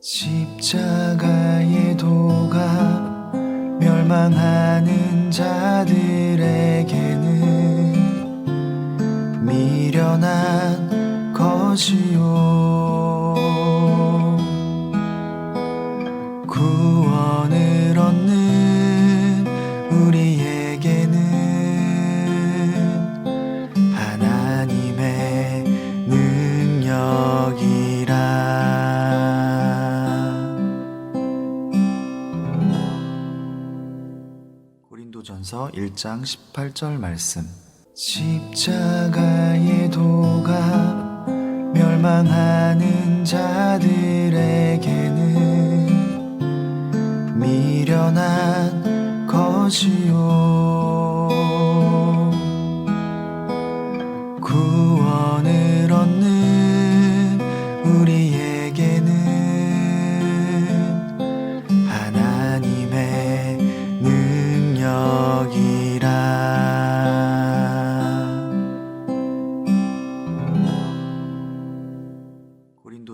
십자가의 도가 멸망하는 자들에게는 미련한 것이요 고린도전서 1장 18절 말씀. 십자가의 도가 멸망하는 자들에게는 미련한 것이요. 구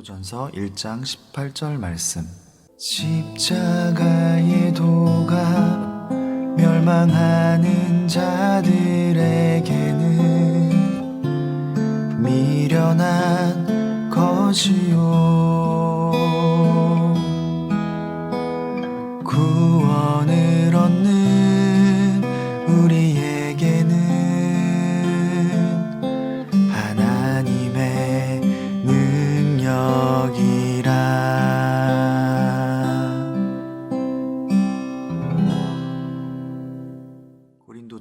고린도전서 1장 18절 말씀. 십자가의 도가 멸망하는 자들에게는 미련한 것이요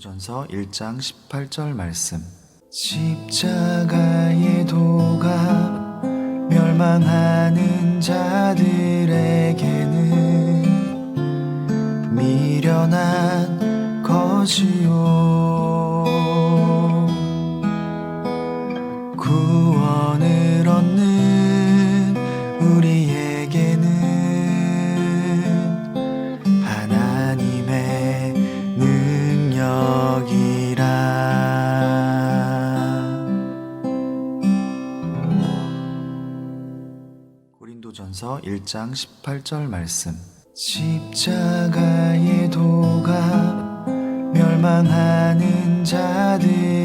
전서 1장 18절 말씀. 십자가의 도가 멸망하는 자들에게는 미련한 것이요. 구원을 얻는 우리 고린도전서 1장 18절 말씀. 십자가의 도가 멸망하는 자들에게는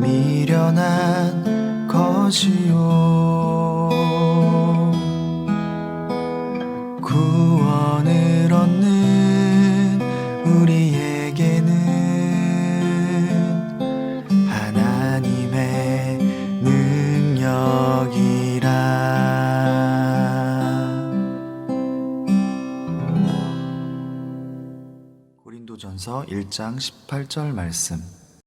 미련한 것이요 고린도전서 1장 18절 말씀